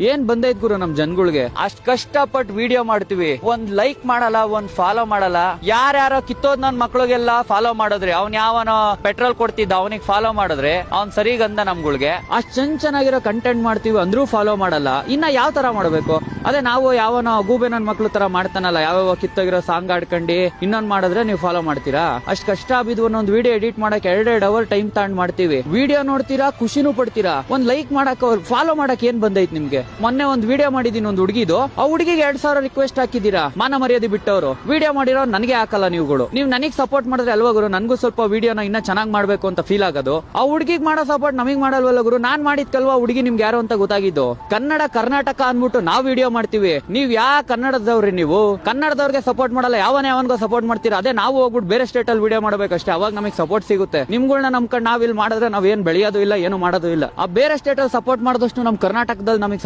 ಏನ್ ಬಂದೈತ್ ಗುರು ನಮ್ ಜನ್ಗಳ್ಗೆ? ಅಷ್ಟ್ ಕಷ್ಟಪಟ್ ವಿಡಿಯೋ ಮಾಡ್ತೀವಿ. ಒಂದ್ ಲೈಕ್ ಮಾಡಲ್ಲ, ಒಂದ್ ಫಾಲೋ ಮಾಡಲ್ಲ. ಯಾರ್ಯಾರೋ ಕಿತ್ತೋದ್ ನನ್ ಮಕ್ಳಿಗೆಲ್ಲ ಫಾಲೋ ಮಾಡಿದ್ರೆ, ಅವ್ನ್ ಯಾವನೋ ಪೆಟ್ರೋಲ್ ಕೊಡ್ತಿದ್ದ, ಅವನಿಗೆ ಫಾಲೋ ಮಾಡಿದ್ರೆ, ಅವ್ನ್ ಸರಿಗಂದ ನಮ್ಗಳ್ಗೆ. ಅಷ್ಟ್ ಚೆನ್ನ ಚೆನ್ನಾಗಿರೋ ಕಂಟೆಂಟ್ ಮಾಡ್ತೀವಿ, ಅಂದ್ರೂ ಫಾಲೋ ಮಾಡಲ್ಲ. ಇನ್ನ ಯಾವ ತರ ಮಾಡ್ಬೇಕು? ಅದೇ ನಾವು ಯಾವನೋ ಗೂಬೆ ನನ್ ಮಕ್ಳು ತರ ಮಾಡ್ತಾನಲ್ಲ ಯಾವ ಕಿತ್ತೋಗಿರೋ ಸಾಂಗ್ ಆಡ್ಕಂಡಿ, ಇನ್ನೊಂದ್ ಮಾಡಿದ್ರೆ ನೀವು ಫಾಲೋ ಮಾಡ್ತೀರಾ? ಅಷ್ಟ್ ಕಷ್ಟ ಬಿದ್ದು ಒಂದೊಂದ್ ವಿಡಿಯೋ ಎಡಿಟ್ ಮಾಡಕ್ ಎರಡೆರಡು ಅವರ್ ಟೈಮ್ ತಾಂಡ್ ಮಾಡ್ತೀವಿ. ವಿಡಿಯೋ ನೋಡ್ತೀರಾ, ಖುಷಿನೂ ಪಡ್ತೀರಾ? ಒಂದ್ ಲೈಕ್ ಮಾಡಕ್ ಫಾಲೋ ಮಾಡಕ್ ಏನ್ ಬಂದೈತ್ ನಿಮ್ಗೆ? ಮೊನ್ನೆ ಒಂದ್ ವಿಡಿಯೋ ಮಾಡಿದೀನಿ ಒಂದ್ ಹುಡುಗಿದು. ಆ ಹುಡುಗಿಗೆ ಎರಡ್ ಸಾವಿರ ರಿಕ್ವೆಸ್ಟ್ ಹಾಕಿದೀರಾ ಮಾನ ಮರ್ಯಾದೆ ಬಿಟ್ಟವರು. ವಿಡಿಯೋ ಮಾಡಿರೋ ನನಗೆ ಹಾಕಲ್ಲ ನೀವುಗಳು. ನೀವು ನನಗೆ ಸಪೋರ್ಟ್ ಮಾಡಿದ್ರೆ ಅಲ್ವಾ ಗುರು? ನನ್ಗೂ ಸ್ವಲ್ಪ ವಿಡಿಯೋನ ಇನ್ನ ಚೆನ್ನಾಗ್ ಮಾಡ್ಬೇಕು ಅಂತ ಫೀಲ್ ಆಗೋದು. ಆ ಹುಡುಗಿಗೆ ಮಾಡೋ ಸಪೋರ್ಟ್ ನಮಗೆ ಮಾಡಲ್ವಲ್ಲ ಗುರು? ನಾನ್ ಮಾಡಿದ್ಕಲ್ವಾ ಹುಡುಗಿ ನಿಮ್ಗೆ ಯಾರು ಅಂತ ಗೊತ್ತಾಗಿದ್ದು? ಕನ್ನಡ, ಕರ್ನಾಟಕ ಅನ್ಬಿಟ್ಟು ನಾವ್ ವಿಡಿಯೋ ಮಾಡ್ತೀವಿ. ನೀವ್ ಯಾ ಕನ್ನಡದವ್ರಿ ನೀವು? ಕನ್ನಡದವ್ರಿಗೆ ಸಪೋರ್ಟ್ ಮಾಡಲ್ಲ, ಯಾವನೇ ಯಾವನ್ಗೋ ಸಪೋರ್ಟ್ ಮಾಡ್ತೀರಾ? ಅದೇ ನಾವು ಹೋಗ್ಬಿಟ್ಟು ಬೇರೆ ಸ್ಟೇಟ್ ಅಲ್ಲಿ ವಿಡಿಯೋ ಮಾಡ್ಬೇಕಷ್ಟೇ. ಅವಾಗ ನಮಗೆ ಸಪೋರ್ಟ್ ಸಿಗುತ್ತೆ. ನಿಮ್ಗಳ್ನ ನಮ್ಕಂಡ್ ನಾವ್ ಇಲ್ಲಿ ಮಾಡಿದ್ರೆ ನಾವ್ ಏನ್ ಬೆಳೆಯೋದು ಇಲ್ಲ, ಏನು ಮಾಡೋದು ಇಲ್ಲ. ಆ ಬೇರೆ ಸ್ಟೇಟ್ ಅಲ್ಲಿ ಸಪೋರ್ಟ್ ಮಾಡಿದಷ್ಟು ನಮ್ ಕರ್ನಾಟಕದಲ್ಲಿ ನಮಗೆ